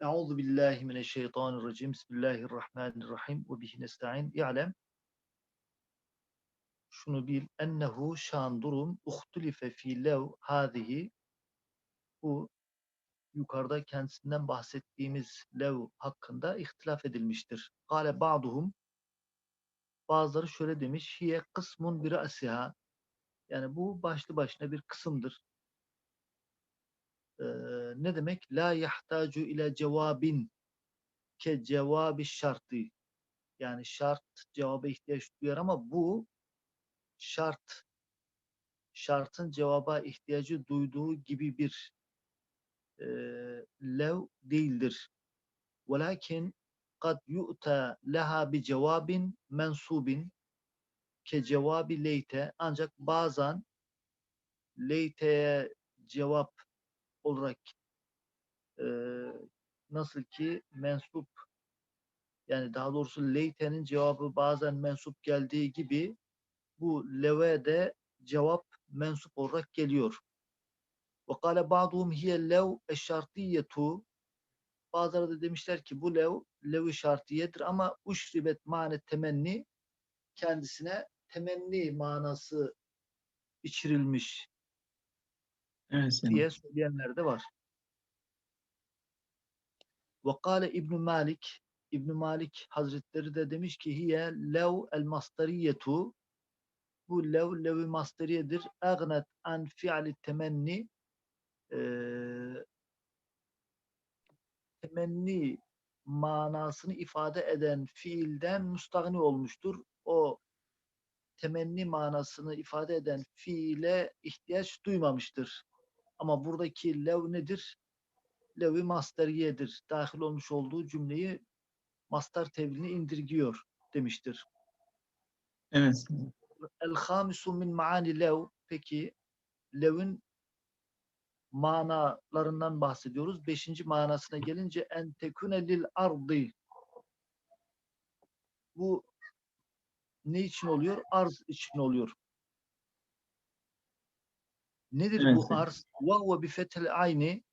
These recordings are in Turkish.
Euzu billahi mineşşeytanirracim. Bismillahirrahmanirrahim. Ve bihi nestaîn. İ'lem şunu bil ennehu şan durum uhtulife fi lev hadihi bu yukarıda kendisinden bahsettiğimiz lev hakkında ihtilaf edilmiştir. Kale ba'duhum bazıları şöyle demiş hiye kısmun bir asiha yani bu başlı başına bir kısımdır. Ne demek? La yahtacu ile cevabin ke cevabi şartı yani şart cevaba ihtiyaç duyar ama bu şart şartın cevaba ihtiyacı duyduğu gibi bir e, lev değildir. Velakin kad yu'ta leha bi cevabin mensubin ke cevabi leyte ancak bazen leyte'ye cevap olarak e, nasıl ki mensup yani daha doğrusu leyte'nin cevabı bazen mensup geldiği gibi bu leve de cevap mensup olarak geliyor. Ve kâle ba'duhum hiye lev eşşartiyetu Bazıları da demişler ki bu lev lev-i şartiyedir ama uşribet mane temenni kendisine temenni manası içirilmiş Evet diye söyleyenler de var. Ve kâle İbn Malik İbn Malik Hazretleri de demiş ki hiye lev el masteriyetu bu lev lev-i masteriyedir. Agnet an fi'li temenni eee temenni manasını ifade eden fiilden müstahni olmuştur. O temenni manasını ifade eden fiile ihtiyaç duymamıştır. Ama buradaki lev nedir? Lev-i masteriyedir. Dahil olmuş olduğu cümleyi mastar tevlini indirgiyor demiştir. Evet. El hamisu min maani lev peki lev'in manalarından bahsediyoruz. Beşinci manasına gelince en tekune lil ardı bu ne için oluyor? Arz için oluyor. Nedir Evet, bu arz? Ve huve bi fethel ayni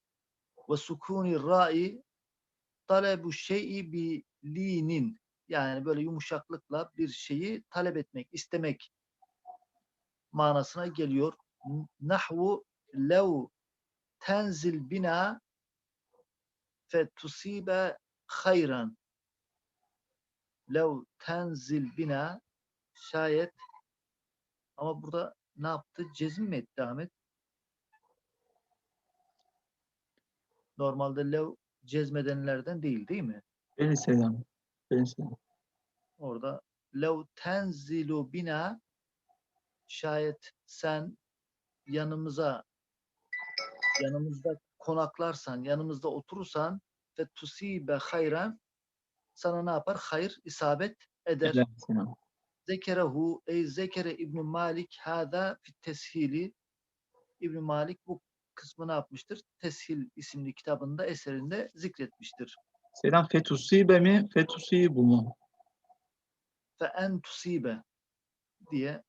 ve sukuni ra'i talebu şey'i bi linin yani böyle yumuşaklıkla bir şeyi talep etmek, istemek manasına geliyor. Nahvu lev tenzil bina fe tusibe hayran lev tenzil bina şayet ama burada ne yaptı? Cezim mi etti Ahmet? Normalde lev cezmedenlerden değil değil mi? Beni selam. Beni selam. Orada lev tenzilu bina şayet sen yanımıza yanımızda konaklarsan, yanımızda oturursan ve tusibe hayran sana ne yapar? Hayır isabet eder. Selam. Zekerehu ey zekere İbn Malik hada fi teshili İbn Malik bu kısmı ne yapmıştır? Teshil isimli kitabında eserinde zikretmiştir. Selam fetusibe mi? Fetusibu mu? Fe en tusibe diye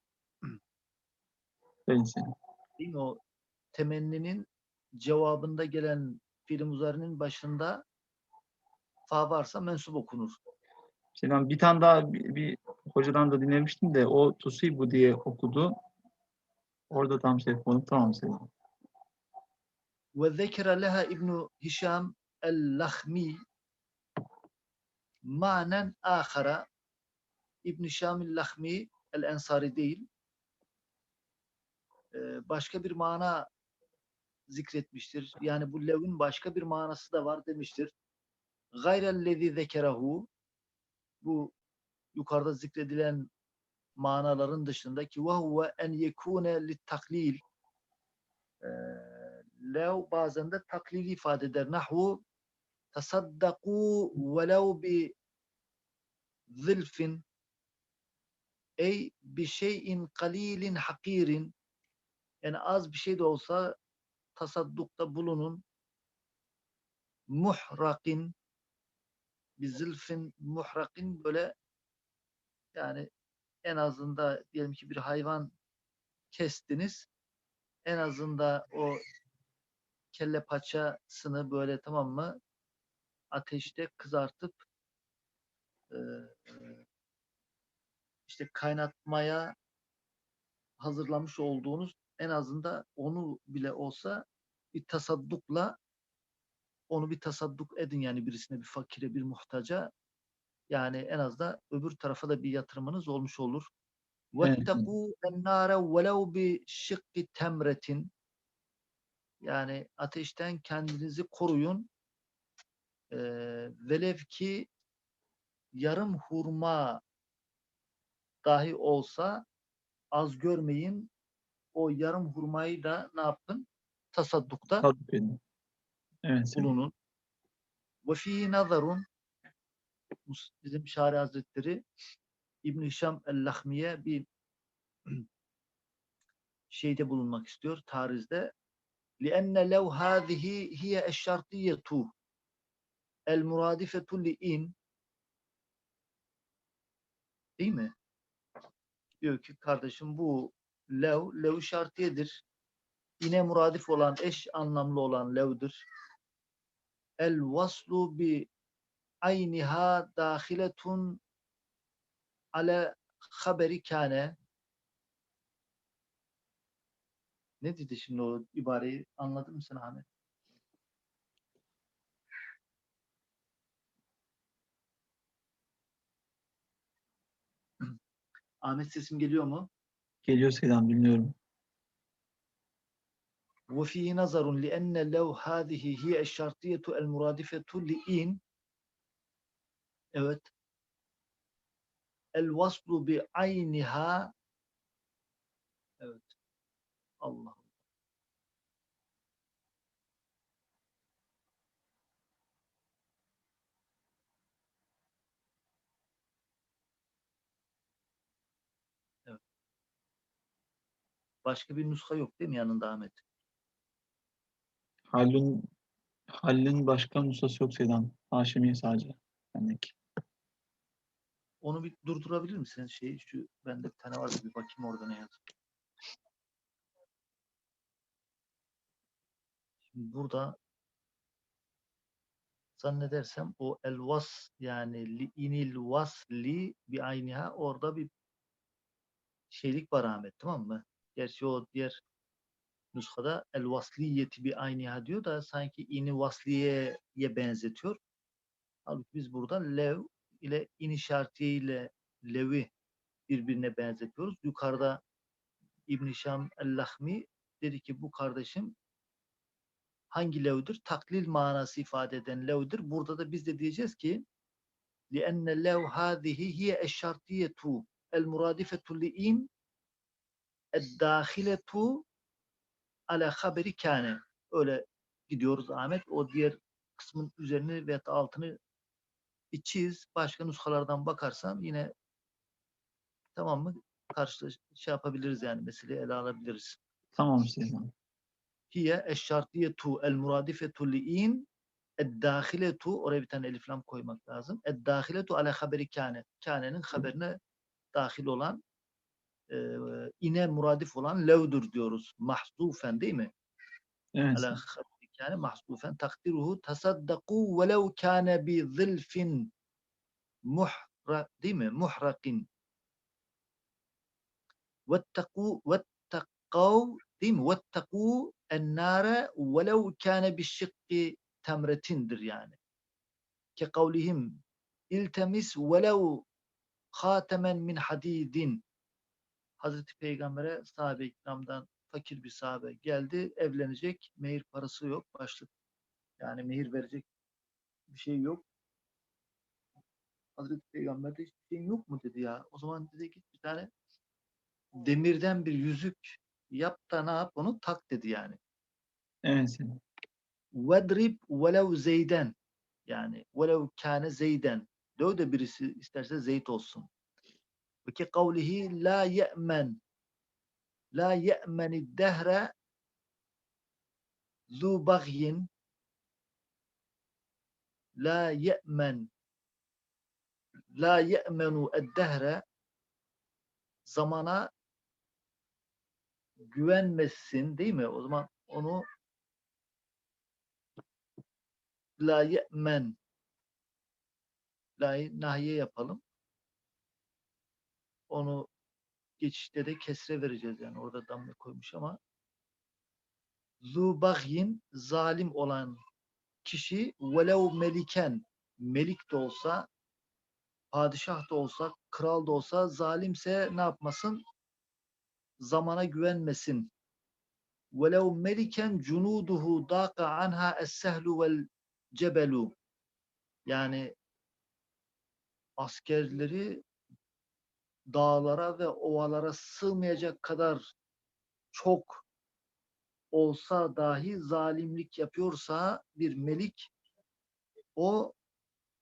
selam. değil mi? o temenninin cevabında gelen fiil muzarinin başında fa varsa mensup okunur. Selam. Bir tane daha bir, bir hocadan da dinlemiştim de o tusibu diye okudu. Orada tam şey yapmadım. Tamam selam. Ve zekere leha İbn Hişam el-Lahmi manen ahara İbn Hişam el-Lahmi el-Ensari değil e, başka bir mana zikretmiştir. Yani bu levin başka bir manası da var demiştir. Gayrellezi zekerehu bu yukarıda zikredilen manaların dışındaki ve huve en yekune lit taklil Ee, lev bazen de taklili ifade eder. Nahvu tasaddaku velev bi zilfin. Ey bi şeyin kalilin hakirin. Yani az bir şey de olsa tasaddukta bulunun. Muhrakin bir zilfin muhrakin böyle. Yani en azında diyelim ki bir hayvan kestiniz. En azında o kelle paçasını böyle tamam mı ateşte kızartıp işte kaynatmaya hazırlamış olduğunuz en azından onu bile olsa bir tasaddukla onu bir tasadduk edin yani birisine bir fakire bir muhtaca. Yani en az da öbür tarafa da bir yatırımınız olmuş olur. Ve bu ennare velev bi şıkkı temretin yani ateşten kendinizi koruyun. Ee, velev ki yarım hurma dahi olsa az görmeyin. O yarım hurmayı da ne yapın? Tasaddukta Tabii edin. Evet. Bulunun. Ve fî nazarun bizim Şari Hazretleri İbn Hişam el-Lahmiye bir şeyde bulunmak istiyor tarizde. لِأَنَّ لَوْ هَذِهِ هِيَ الشَّرْطِيَّةُ الْمُرَادِفَةُ لِإِنْ Değil mi? Diyor ki kardeşim bu lev, lev şartiyedir. İne muradif olan, eş anlamlı olan levdir. El vaslu bi ayniha dahiletun ale haberi kâne. Ne dedi şimdi o ibareyi? Anladın mı sen Ahmet? Ahmet sesim geliyor mu? Geliyor Selam dinliyorum. وفيه نظر لأن لو هذه هي الشرطية المرادفة لإن evet الوصل بعينها evet Allah Evet. Başka bir nuska yok değil mi yanında Ahmet? Halun Halil'in başka nusası yok Selam. Haşimiye sadece. Bendeki. Onu bir durdurabilir misin? Şey, şu bende bir tane vardı bir bakayım orada ne yazıyor. Burada zannedersem o el vas yani li inil vasli bi ayniha orada bir şeylik var Ahmet tamam mı? Gerçi o diğer nuskada el vasliyeti bi ayniha diyor da sanki ini vasliyeye benzetiyor. Halbuki biz burada lev ile ini şartiye ile levi birbirine benzetiyoruz. Yukarıda İbn Şam el-Lahmi dedi ki bu kardeşim hangi levdir? Taklil manası ifade eden levdir. Burada da biz de diyeceğiz ki لِأَنَّ لَوْ هَذِهِ هِيَ الشَّرْطِيَةُ الْمُرَادِفَةُ لِئِنْ الدَّاخِلَةُ ala haberi kâne. Öyle gidiyoruz Ahmet. O diğer kısmın üzerini ve altını bir çiz. Başka nuskalardan bakarsan yine tamam mı? Karşı şey yapabiliriz yani meseleyi ele alabiliriz. Tamam Selam. hiye eşşartiyetu el muradifetu li'in eddahiletu oraya bir tane elif lam koymak lazım. Eddahiletu ala haberi kâne. Kâne'nin haberine dahil olan e, ine muradif olan levdur diyoruz. Mahzufen değil mi? Evet. Ala haberi kâne mahzufen takdiruhu tasaddaqu velev kâne bi zilfin muhra değil mi? Muhrakin. Vettekû vettekâv değil mi? Vettekû ennâre velev kâne bişşikki temretindir yani. Ke kavlihim iltemis velev hatemen min hadidin. Hazreti Peygamber'e sahabe-i kiramdan fakir bir sahabe geldi. Evlenecek. Mehir parası yok. Başlık. Yani mehir verecek bir şey yok. Hazreti Peygamber de hiçbir şeyin yok mu dedi ya. O zaman dedi git bir tane demirden bir yüzük yap da ne yap onu? Tak dedi yani. Evet. Vedrib velev zeyden. Yani velev kâne zeyden. Döv de birisi isterse zeyt olsun. Ve ki kavlihi la ye'men. La ye'meni dehre zu bagyin la ye'men. La ye'menu eddehre. Zamana güvenmesin değil mi? O zaman onu la ye'men la'yı nahiye yapalım. Onu geçişte de kesre vereceğiz yani orada damme koymuş ama zu bagyin zalim olan kişi velev meliken melik de olsa padişah da olsa kral da olsa zalimse ne yapmasın? Zamana güvenmesin. Meliken cunuduhu daqa anha es-sehlu vel cebelu yani askerleri dağlara ve ovalara sığmayacak kadar çok olsa dahi zalimlik yapıyorsa bir melik o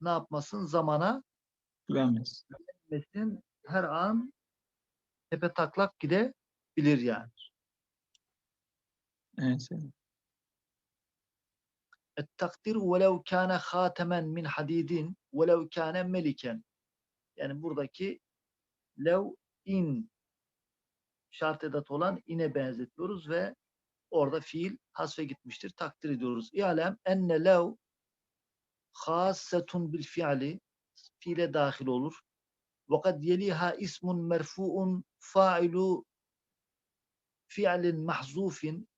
ne yapmasın zamana Güvenmez. metin her an tepe taklak bilir yani. Evet. Takdir velev kâne hâtemen min hadidin velev kâne meliken. Yani buradaki lev in şart edat olan ine benzetiyoruz ve orada fiil hasfe gitmiştir. Takdir ediyoruz. İ'lem enne lev hassetun bil fi'li fiile dahil olur. Vakat yeliha ismun merfu'un fa'ilu fi'lin mahzufin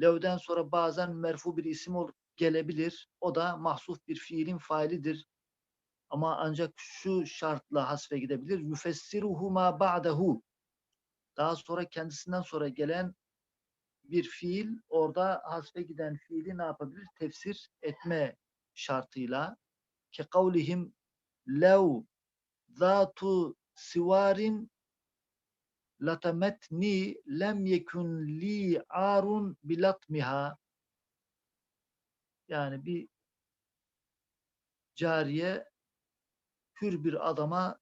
Lev'den sonra bazen merfu bir isim ol, gelebilir. O da mahsuf bir fiilin failidir. Ama ancak şu şartla hasfe gidebilir. Yufessiruhu ma ba'dehu. Daha sonra kendisinden sonra gelen bir fiil orada hasfe giden fiili ne yapabilir? Tefsir etme şartıyla. Ki kavlihim lev zatu sivarin latametni lem yekun li arun bilatmiha yani bir cariye hür bir adama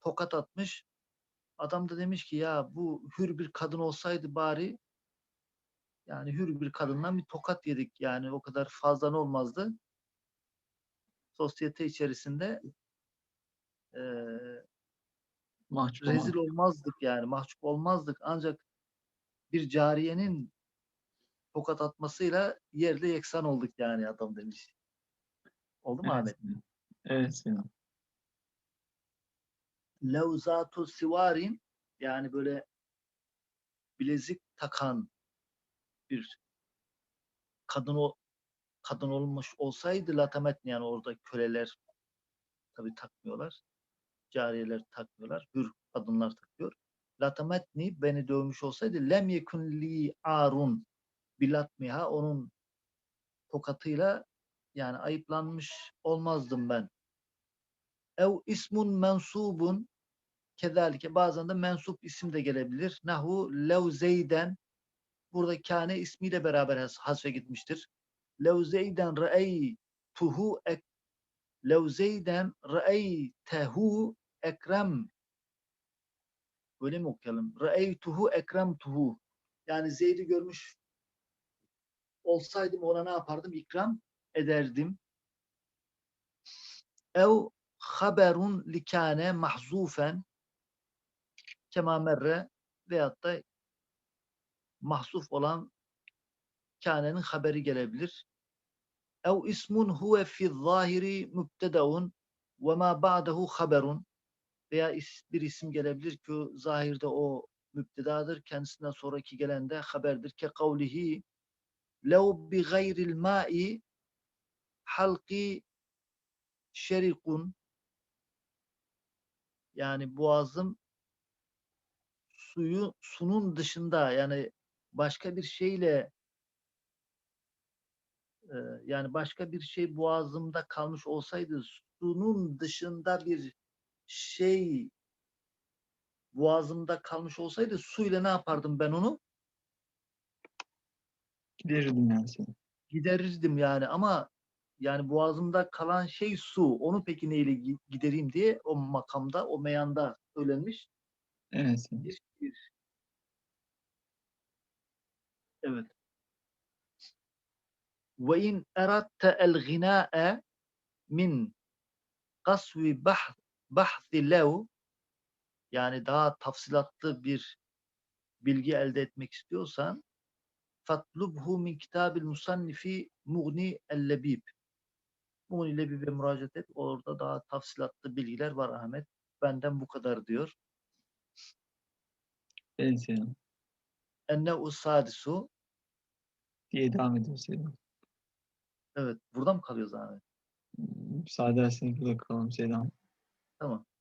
tokat atmış. Adam da demiş ki ya bu hür bir kadın olsaydı bari yani hür bir kadından bir tokat yedik. Yani o kadar fazla olmazdı. Sosyete içerisinde eee Mahcup rezil olan. olmazdık yani mahcup olmazdık ancak bir cariyenin tokat atmasıyla yerle yeksan olduk yani adam demiş. Oldu mu Evet Ahmet? Evet Seyyid. Levzatu sivarin yani böyle bilezik takan bir kadın o kadın olmuş olsaydı latamet yani orada köleler tabi takmıyorlar. Cariyeler takmıyorlar. Hür kadınlar takıyor. Latametni beni dövmüş olsaydı lem yekun li arun bilatmiha onun tokatıyla yani ayıplanmış olmazdım ben. Ev ismun mensubun kezalike bazen de mensup isim de gelebilir. Nahu lev zeyden burada kâne ismiyle beraber has- hasfe gitmiştir. Lev zeyden ra'eytuhu ek lev zeyden ra'eytehu ekrem böyle mi okuyalım? Ra'eytuhu ekremtuhu yani Zeyd'i görmüş olsaydım ona ne yapardım? İkram ederdim. Ev haberun likane mahzufen kema merre veyahut da mahzuf olan kânenin haberi gelebilir. Ev ismun huve fi zahiri mübtedaun ve ma ba'dehu haberun veya bir isim gelebilir ki zahirde o mübtedadır. Kendisinden sonraki gelen de haberdir. Ke kavlihi lev bi gayril ma'i halki şerikun yani boğazım suyu sunun dışında yani başka bir şeyle yani başka bir şey boğazımda kalmış olsaydı sunun dışında bir şey boğazımda kalmış olsaydı suyla ne yapardım ben onu? Giderirdim yani Seyyid. Giderirdim yani ama yani boğazımda kalan şey su. Onu peki neyle gi- gidereyim diye o makamda, o meyanda söylenmiş Evet bir şiir. Evet. Ve in eratte el gina'e min kasvi bah bahthi lev yani daha tafsilatlı bir bilgi elde etmek istiyorsan fatlubhu min kitabil musannifi mughni el-lebib bir, bir müracaat et. Orada daha tafsilatlı bilgiler var Ahmet. Benden bu kadar diyor. Evet Seyyidem. Enne usadisu. Diye devam ediyor Seyyidem. Evet. Burada mı kalıyoruz Ahmet? Müsaade ederseniz burada kalalım Seyyidem. Tamam.